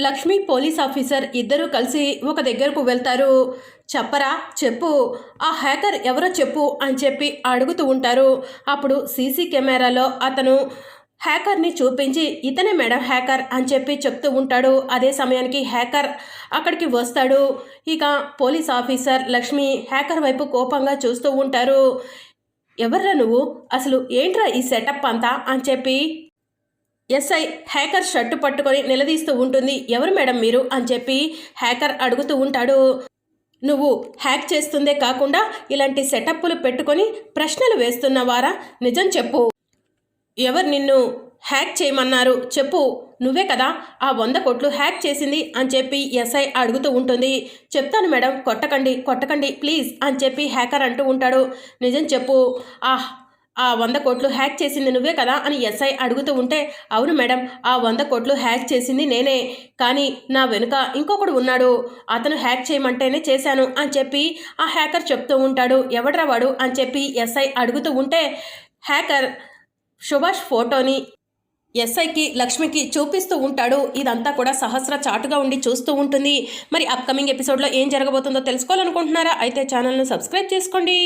Lakshmi police officer ఇద్దరూ కలిసి ఒక దగ్గరకు వెళ్తారు. చెప్పరా? చెప్పు. ఆ హ్యాకర్ ఎవరో చెప్పు అని చెప్పి అడుగుతూ ఉంటారు. అప్పుడు సీసీ కెమెరాలో అతను హ్యాకర్ని చూపించి ఇతనే మేడం హ్యాకర్ అని చెప్పి చెప్తూ ఉంటాడు. అదే సమయానికి హ్యాకర్ అక్కడికి వస్తాడు. ఇక పోలీస్ ఆఫీసర్ లక్ష్మి హ్యాకర్ వైపు కోపంగా చూస్తూ ఉంటారు. ఎవర్రా నువ్వు? అసలు ఏంట్రా ఈ సెటప్ అంతా? అని చెప్పి ఎస్ఐ హ్యాకర్ షర్టు పట్టుకొని నిలదీస్తూ ఉంటుంది. ఎవరు మేడం మీరు? అని చెప్పి హ్యాకర్ అడుగుతూ ఉంటాడు. నువ్వు హ్యాక్ చేస్తుందే కాకుండా ఇలాంటి సెటప్పులు పెట్టుకొని ప్రశ్నలు వేస్తున్నవారా? నిజం చెప్పు. ఎవరు నిన్ను హ్యాక్ చేయమన్నారు? చెప్పు. నువ్వే కదా ఆ వంద కోట్లు హ్యాక్ చేసింది? అని చెప్పి ఎస్ఐ అడుగుతూ ఉంటుంది. చెప్తాను మేడం. కొట్టకండి కొట్టకండి ప్లీజ్. అని చెప్పి హ్యాకర్ అంటూ ఉంటాడు. నిజం చెప్పు. ఆ ఆ వంద కోట్లు హ్యాక్ చేసింది నువ్వే కదా అని ఎస్ఐ అడుగుతూ ఉంటే అవును మేడం ఆ వంద కోట్లు హ్యాక్ చేసింది నేనే. కానీ నా వెనుక ఇంకొకడు ఉన్నాడు. అతను హ్యాక్ చేయమంటేనే చేశాను అని చెప్పి ఆ హ్యాకర్ చెప్తూ ఉంటాడు. ఎవడ్రా వాడు అని చెప్పి ఎస్ఐ అడుగుతూ ఉంటే హ్యాకర్ సుభాష్ ఫోటోని ఎస్ఐకి లక్ష్మికి చూపిస్తూ ఉంటాడు. ఇదంతా కూడా సహస్ర చాటుగా ఉండి చూస్తూ ఉంటుంది. మరి అప్కమింగ్ ఎపిసోడ్లో ఏం జరగబోతుందో తెలుసుకోవాలనుకుంటున్నారా? అయితే ఛానల్ను సబ్స్క్రైబ్ చేసుకోండి.